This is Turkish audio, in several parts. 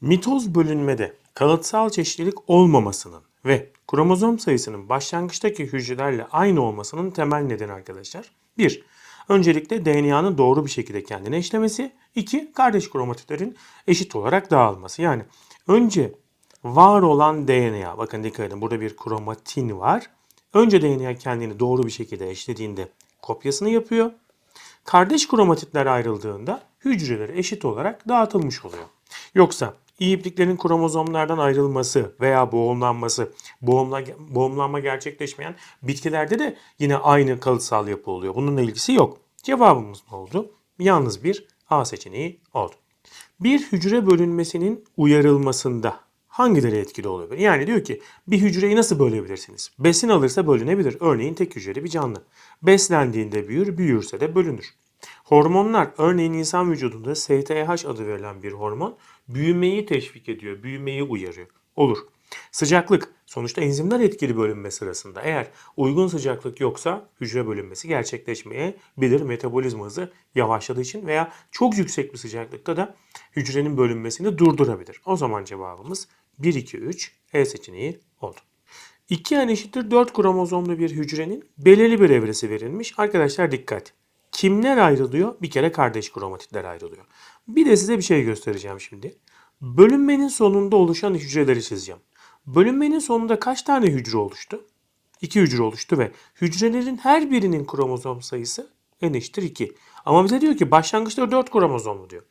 Mitoz bölünmede kalıtsal çeşitlilik olmamasının ve kromozom sayısının başlangıçtaki hücrelerle aynı olmasının temel nedeni arkadaşlar. 1. Öncelikle DNA'nın doğru bir şekilde kendine eşlemesi. 2. Kardeş kromatitlerin eşit olarak dağılması. Yani önce var olan DNA, bakın dikkat edin burada bir kromatin var. Önce DNA kendini doğru bir şekilde eşlediğinde kopyasını yapıyor. Kardeş kromatitler ayrıldığında hücreleri eşit olarak dağıtılmış oluyor. Yoksa iyi ipliklerin kromozomlardan ayrılması veya boğumlanması, boğumla, boğumlanma gerçekleşmeyen bitkilerde de yine aynı kalıtsal yapı oluyor. Bununla ilgisi yok. Cevabımız ne oldu? Yalnız bir A seçeneği oldu. Bir hücre bölünmesinin uyarılmasında hangileri etkili olabilir? Yani diyor ki bir hücreyi nasıl bölebilirsiniz? Besin alırsa bölünebilir. Örneğin tek hücreli bir canlı. Beslendiğinde büyür, büyürse de bölünür. Hormonlar, örneğin insan vücudunda STH adı verilen bir hormon büyümeyi teşvik ediyor, büyümeyi uyarıyor. Olur. Sıcaklık, sonuçta enzimler etkili bölünme sırasında. Eğer uygun sıcaklık yoksa hücre bölünmesi gerçekleşmeyebilir. Metabolizma hızı yavaşladığı için veya çok yüksek bir sıcaklıkta da hücrenin bölünmesini durdurabilir. O zaman cevabımız 1, 2, 3 E seçeneği oldu. 2 n eşittir 4 kromozomlu bir hücrenin belirli bir evresi verilmiş. Arkadaşlar dikkat. Kimler ayrılıyor? Bir kere kardeş kromatitler ayrılıyor. Bir de size bir şey göstereceğim şimdi. Bölünmenin sonunda oluşan hücreleri çizeceğim. Bölünmenin sonunda kaç tane hücre oluştu? 2 hücre oluştu ve hücrelerin her birinin kromozom sayısı n eşittir 2. Ama bize diyor ki başlangıçta 4 kromozomlu diyor.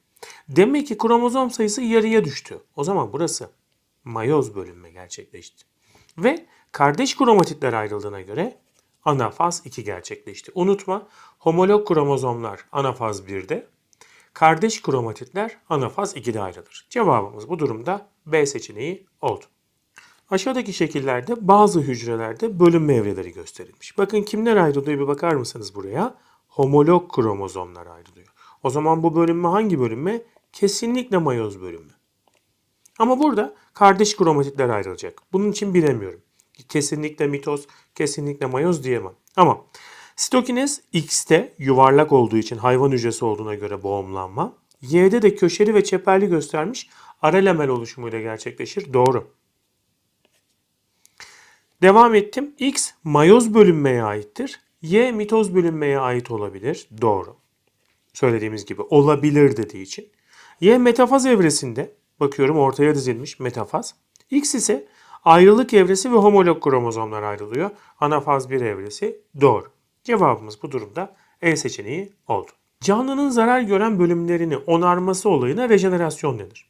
Demek ki kromozom sayısı yarıya düştü. O zaman burası mayoz bölünme gerçekleşti. Ve kardeş kromatitler ayrıldığına göre anafaz 2 gerçekleşti. Unutma homolog kromozomlar anafaz 1'de, kardeş kromatitler anafaz 2'de ayrılır. Cevabımız bu durumda B seçeneği oldu. Aşağıdaki şekillerde bazı hücrelerde bölünme evreleri gösterilmiş. Bakın kimler ayrılıyor bir bakar mısınız buraya? Homolog kromozomlar ayrılıyor. O zaman bu bölünme hangi bölünme? Kesinlikle mayoz bölünme. Ama burada kardeş kromatitler ayrılacak. Bunun için bilemiyorum. Kesinlikle mitoz, kesinlikle mayoz diyemem. Ama sitokinez X'te yuvarlak olduğu için hayvan hücresi olduğuna göre boğumlanma. Y'de de köşeli ve çeperli göstermiş ara lamel oluşumuyla gerçekleşir. Doğru. Devam ettim. X mayoz bölünmeye aittir. Y mitoz bölünmeye ait olabilir. Doğru. Söylediğimiz gibi olabilir dediği için. Y metafaz evresinde bakıyorum ortaya dizilmiş metafaz. X ise ayrılık evresi ve homolog kromozomlar ayrılıyor. Anafaz 1 evresi doğru. Cevabımız bu durumda E seçeneği oldu. Canlının zarar gören bölümlerini onarması olayına rejenerasyon denir.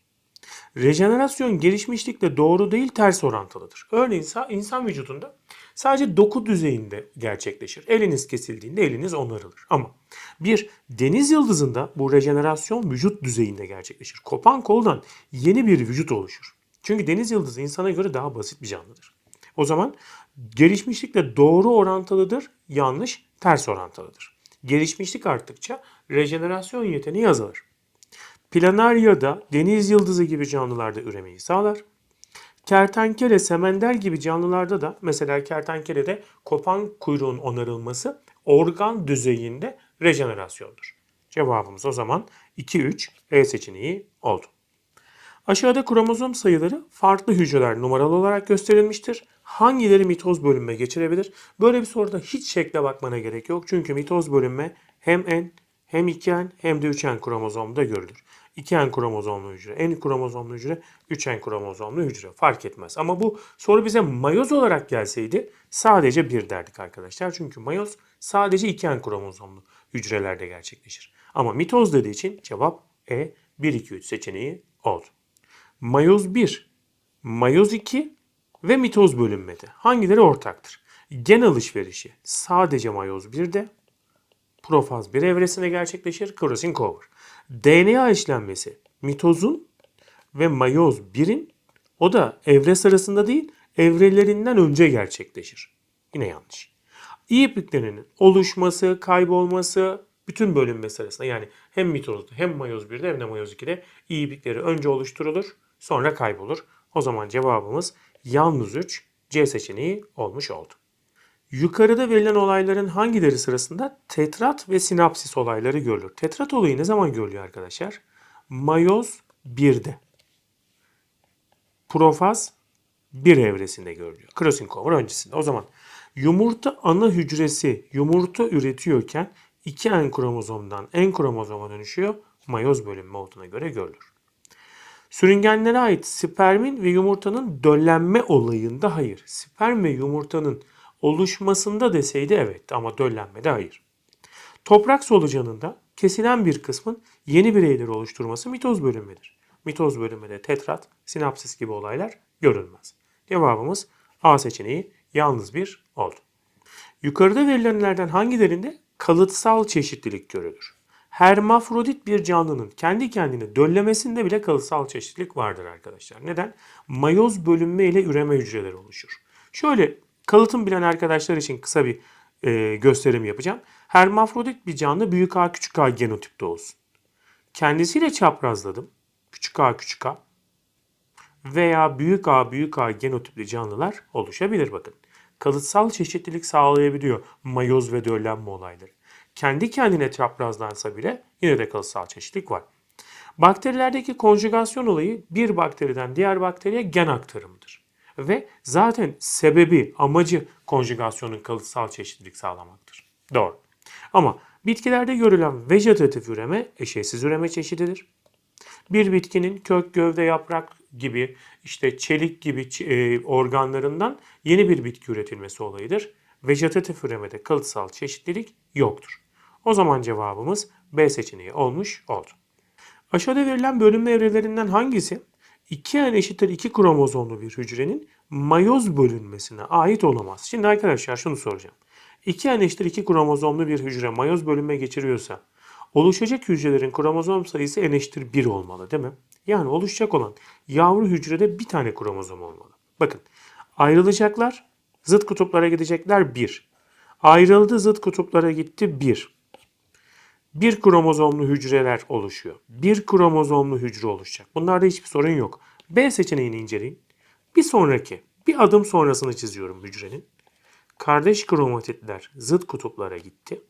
Rejenerasyon gelişmişlikle doğru değil ters orantılıdır. Örneğin insan vücudunda sadece doku düzeyinde gerçekleşir. Eliniz kesildiğinde eliniz onarılır. Ama bir deniz yıldızında bu rejenerasyon vücut düzeyinde gerçekleşir. Kopan koldan yeni bir vücut oluşur. Çünkü deniz yıldızı insana göre daha basit bir canlıdır. O zaman gelişmişlikle doğru orantılıdır, yanlış ters orantılıdır. Gelişmişlik arttıkça rejenerasyon yeteneği azalır. Planaryada deniz yıldızı gibi canlılarda üremeyi sağlar. Kertenkele, semender gibi canlılarda da mesela kertenkelede kopan kuyruğun onarılması organ düzeyinde rejenerasyondur. Cevabımız o zaman 2-3 E seçeneği oldu. Aşağıda kromozom sayıları farklı hücreler numaralı olarak gösterilmiştir. Hangileri mitoz bölünme geçirebilir? Böyle bir soruda hiç şekle bakmana gerek yok. Çünkü mitoz bölünme hem N hem 2N hem de 3N kromozomda görülür. 2N kromozomlu hücre, N kromozomlu hücre, 3N kromozomlu hücre fark etmez. Ama bu soru bize mayoz olarak gelseydi sadece bir derdik arkadaşlar. Çünkü mayoz sadece 2N kromozomlu hücrelerde gerçekleşir. Ama mitoz dediği için cevap E 1 2 3 seçeneği oldu. Mayoz 1, mayoz 2 ve mitoz bölünmede hangileri ortaktır? Gen alışverişi sadece mayoz 1'de, profaz 1 evresinde gerçekleşir, krosin cover. DNA işlenmesi mitozun ve mayoz 1'in o da evre sırasında değil evrelerinden önce gerçekleşir. Yine yanlış. İyi ipliklerinin oluşması, kaybolması bütün bölünme sırasında yani hem mitozda hem mayoz 1'de hem de mayoz 2'de iyi iplikleri önce oluşturulur sonra kaybolur. O zaman cevabımız yalnız 3 C seçeneği olmuş oldu. Yukarıda verilen olayların hangileri sırasında tetrat ve sinapsis olayları görülür? Tetrat olayı ne zaman görülüyor arkadaşlar? Mayoz 1'de. profaz bir evresinde görülüyor. Crossing over öncesinde. O zaman yumurta ana hücresi yumurta üretiyorken iki en kromozomdan en kromozoma dönüşüyor. Mayoz bölünme olduğuna göre görülür. Sürüngenlere ait spermin ve yumurtanın döllenme olayında hayır. Sperm ve yumurtanın oluşmasında deseydi evet ama döllenmede hayır. Toprak solucanında kesilen bir kısmın yeni bireyleri oluşturması mitoz bölünmedir. Mitoz bölünmede tetrat, sinapsis gibi olaylar görülmez. Cevabımız A seçeneği yalnız bir oldu. Yukarıda verilenlerden hangilerinde kalıtsal çeşitlilik görülür? Hermafrodit bir canlının kendi kendini döllemesinde bile kalıtsal çeşitlilik vardır arkadaşlar. Neden? Mayoz bölünme ile üreme hücreleri oluşur. Şöyle kalıtım bilen arkadaşlar için kısa bir e, gösterim yapacağım. Hermafrodit bir canlı büyük A küçük A genotipte olsun. Kendisiyle çaprazladım. Küçük A küçük A veya büyük A büyük A genotipli canlılar oluşabilir bakın. Kalıtsal çeşitlilik sağlayabiliyor mayoz ve döllenme olayları. Kendi kendine çaprazlansa bile yine de kalıtsal çeşitlilik var. Bakterilerdeki konjugasyon olayı bir bakteriden diğer bakteriye gen aktarımıdır. Ve zaten sebebi, amacı konjugasyonun kalıtsal çeşitlilik sağlamaktır. Doğru. Ama bitkilerde görülen vejetatif üreme eşeğsiz üreme çeşididir. Bir bitkinin kök, gövde, yaprak gibi işte çelik gibi e, organlarından yeni bir bitki üretilmesi olayıdır. Vejetatif üremede kalıtsal çeşitlilik yoktur. O zaman cevabımız B seçeneği olmuş oldu. Aşağıda verilen bölünme evrelerinden hangisi 2 n eşittir 2 kromozomlu bir hücrenin mayoz bölünmesine ait olamaz? Şimdi arkadaşlar şunu soracağım. 2 n eşittir 2 kromozomlu bir hücre mayoz bölünme geçiriyorsa oluşacak hücrelerin kromozom sayısı n eşittir 1 olmalı değil mi? Yani oluşacak olan yavru hücrede bir tane kromozom olmalı. Bakın ayrılacaklar zıt kutuplara gidecekler 1. Ayrıldı zıt kutuplara gitti 1 bir kromozomlu hücreler oluşuyor. Bir kromozomlu hücre oluşacak. Bunlarda hiçbir sorun yok. B seçeneğini inceleyin. Bir sonraki, bir adım sonrasını çiziyorum hücrenin. Kardeş kromatitler zıt kutuplara gitti.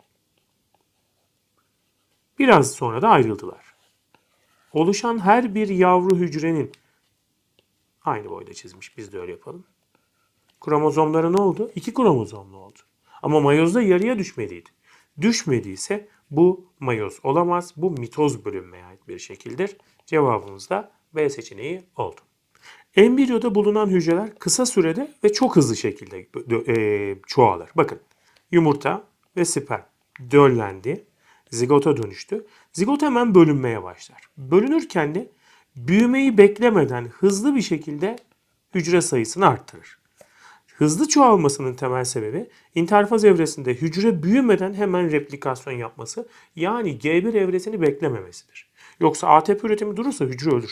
Biraz sonra da ayrıldılar. Oluşan her bir yavru hücrenin aynı boyda çizmiş. Biz de öyle yapalım. Kromozomları ne oldu? İki kromozomlu oldu. Ama mayozda yarıya düşmeliydi. Düşmediyse bu mayoz olamaz. Bu mitoz bölünmeye ait bir şekildir. Cevabımız da B seçeneği oldu. Embriyoda bulunan hücreler kısa sürede ve çok hızlı şekilde e, çoğalır. Bakın yumurta ve sperm döllendi, zigota dönüştü. Zigot hemen bölünmeye başlar. Bölünürken de büyümeyi beklemeden hızlı bir şekilde hücre sayısını arttırır. Hızlı çoğalmasının temel sebebi interfaz evresinde hücre büyümeden hemen replikasyon yapması yani G1 evresini beklememesidir. Yoksa ATP üretimi durursa hücre ölür.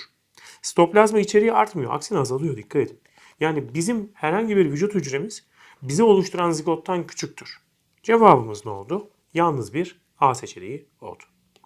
Stoplazma içeriği artmıyor. Aksine azalıyor. Dikkat edin. Yani bizim herhangi bir vücut hücremiz bizi oluşturan zigottan küçüktür. Cevabımız ne oldu? Yalnız bir A seçeneği oldu.